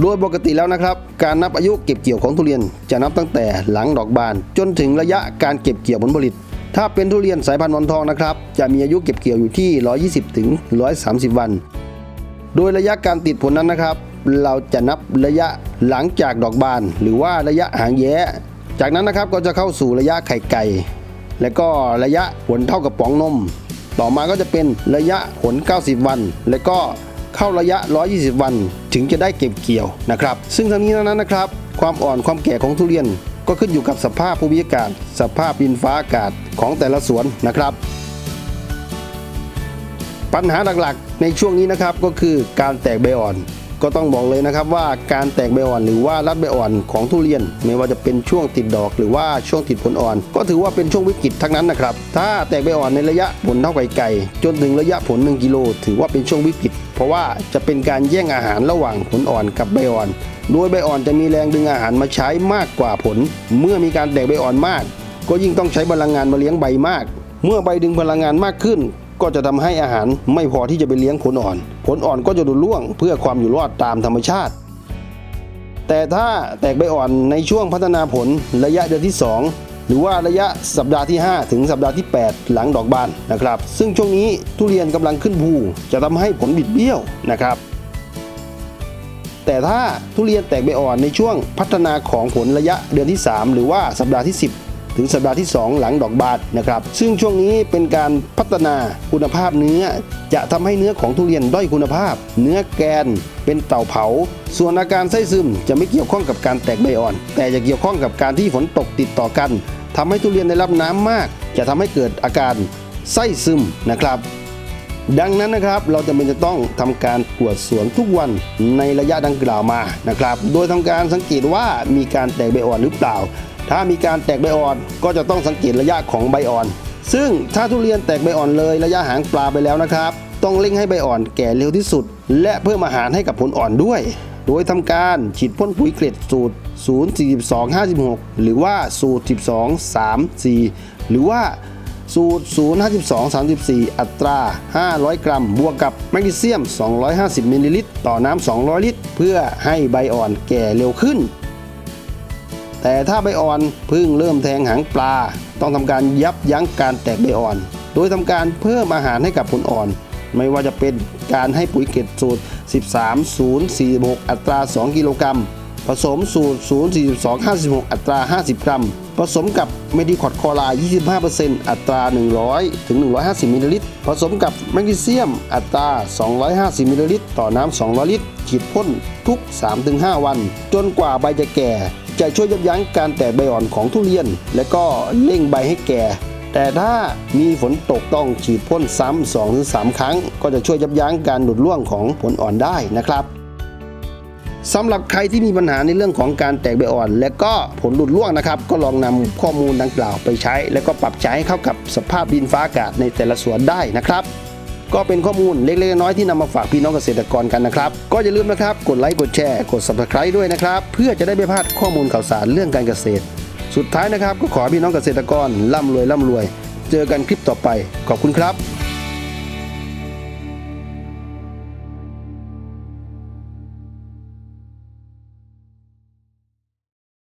โดยปกติแล้วนะครับ การนับอายุเก็บเกี่ยวของทุเรียน จะนับตั้งแต่หลังดอกบาน จนถึงระยะการเก็บเกี่ยวผลผลิต ถ้าเป็นทุเรียนสายพันธุ์หมอนทองนะครับ จะมีอายุเก็บเกี่ยวอยู่ที่ 120ถึง130 วัน โดยระยะการติดผลนั้นนะครับ เราจะนับระยะหลังจากดอกบาน หรือว่าระยะหางแย้ จากนั้นนะครับก็จะเข้าสู่ระยะไข่ไก่ และก็ระยะผลเท่ากับป๋องนม ต่อมาก็จะเป็นระยะผล 90 วัน และก็ เข้าระยะ 120 วัน ถึงจะได้เก็บเกี่ยวนะครับ ซึ่งทั้งนี้ทั้งนั้นนะครับ ความอ่อนความแก่ของทุเรียน ก็ขึ้นอยู่กับสภาพภูมิอากาศ สภาพดินฟ้าอากาศของแต่ละสวนนะครับ ปัญหาหลักๆ ในช่วงนี้นะครับก็คือการแตกใบอ่อน ก็ต้องบอกเลยนะครับว่าการแตกใบอ่อนหรือว่ารัดใบอ่อนของทุเรียน ไม่ว่าจะเป็นช่วงติดดอกหรือว่าช่วงติดผลอ่อน ก็ถือว่าเป็นช่วงวิกฤตทั้งนั้นนะครับถ้าแตกใบอ่อนในระยะผลเท่าไก่ไก่จนถึงระยะผล 1กิโลถือว่าเป็นช่วงวิกฤตเพราะว่าจะเป็นการแย่งอาหารระหว่างผลอ่อนกับใบอ่อน โดยใบอ่อนจะมีแรงดึงอาหารมาใช้มากกว่าผล เมื่อมีการแตกใบอ่อนมาก ก็ยิ่งต้องใช้พลังงานมาเลี้ยงใบมาก เมื่อใบดึงพลังงานมากขึ้น ก็จะทำให้อาหารไม่พอที่จะไปเลี้ยงผลอ่อน ผลอ่อนก็จะดูร่วงเพื่อความอยู่รอดตามธรรมชาติ แต่ถ้าแตกใบอ่อนในช่วงพัฒนาผลระยะเดือนที่ 2 หรือว่าระยะสัปดาห์ที่ 5 ถึงสัปดาห์ที่ 8 หลังดอกบานนะครับ ซึ่งช่วงนี้ทุเรียนกำลังขึ้นภูจะทำให้ผลบิดเบี้ยวนะครับแต่ถ้าทุเรียนแตกใบอ่อนในช่วงพัฒนาของผลระยะเดือนที่ 3 หรือว่าสัปดาห์ที่ 10 ถึงสัปดาห์ที่ 2 หลังดอกบานนะครับ ซึ่งช่วงนี้เป็นการพัฒนาคุณภาพเนื้อ จะทำให้เนื้อของทุเรียนด้อยคุณภาพ เนื้อแกนเป็นเต่าเผา ส่วนอาการไส้ซึมจะไม่เกี่ยวข้องกับการแตกใบอ่อน แต่จะเกี่ยวข้องกับการที่ฝนตกติดต่อกันทำให้ทุเรียนได้รับน้ำมาก จะทำให้เกิดอาการไส้ซึมนะครับดังนั้นนะครับเราจะเป็นจะต้องทำการตรวจสวนทุกวันในระยะดังกล่าวมานะครับ โดยทำการสังเกตว่ามีการแตกใบอ่อนหรือเปล่า ถ้ามีการแตกใบอ่อนก็จะต้องสังเกตระยะของใบอ่อน ซึ่งถ้าทุเรียนแตกใบอ่อนเลยระยะหางปลาไปแล้วนะครับ ต้องเร่งให้ใบอ่อนแก่เร็วที่สุด และเพิ่มอาหารให้กับผลอ่อนด้วย โดยทำการฉีดพ่นปุ๋ยเกล็ดสูตร 0 42 56 หรือว่าสูตร 12 3 4 หรือว่าสูตร 052 34 อัตรา 500 กรัม บวกกับแมกนีเซียม 250 มิลลิลิตร ต่อน้ำ 200 ลิตร เพื่อให้ใบอ่อนแก่เร็วขึ้น แต่ถ้าใบอ่อนพิ่งเริ่มแทงหางปลา ต้องทำการยับยั้งการแตกใบอ่อน โดยทำการเพิ่มอาหารให้กับผลอ่อน ไม่ว่าจะเป็นการให้ปุ๋ยเกล็ดสูตร 13 046 อัตรา 2 กิโลกรัม ผสมสูตร 042 56 อัตรา 50 กรัม ผสมกับเมดิคอดคอลา 25%อัตรา 100 ถึง 150 มิลลิลิตร ผสมกับแมกนีเซียมอัตรา 250 มิลลิลิตร ต่อน้ำ 200 ลิตร ฉีดพ่นทุก 3-5 วัน จนกว่าใบจะแก่ จะช่วยยับยั้งการแตกใบอ่อนของทุเรียน และก็เร่งใบให้แก่ แต่ถ้ามีฝนตกต้องฉีดพ่นซ้ำ2-3ครั้ง ก็จะช่วยยับยั้งการหลุดร่วงของผลอ่อนได้นะครับสำหรับใครที่มีปัญหาในเรื่องของการแตกใบอ่อน และก็ผลหลุดร่วงนะครับ ก็ลองนำข้อมูลดังกล่าวไปใช้ และก็ปรับใช้ให้เข้ากับสภาพดินฟ้าอากาศในแต่ละสวนได้นะครับ ก็เป็นข้อมูลเล็กๆน้อยๆที่นำมาฝากพี่น้องเกษตรกรกันนะครับ ก็อย่าลืมนะครับ กดไลค์กดแชร์กด subscribe ด้วยนะครับ เพื่อจะได้ไม่พลาดข้อมูลข่าวสารเรื่องการเกษตร สุดท้ายนะครับ ก็ขอพี่น้องเกษตรกรร่ำรวยร่ำรวย เจอกันคลิปต่อไปขอบคุณครับ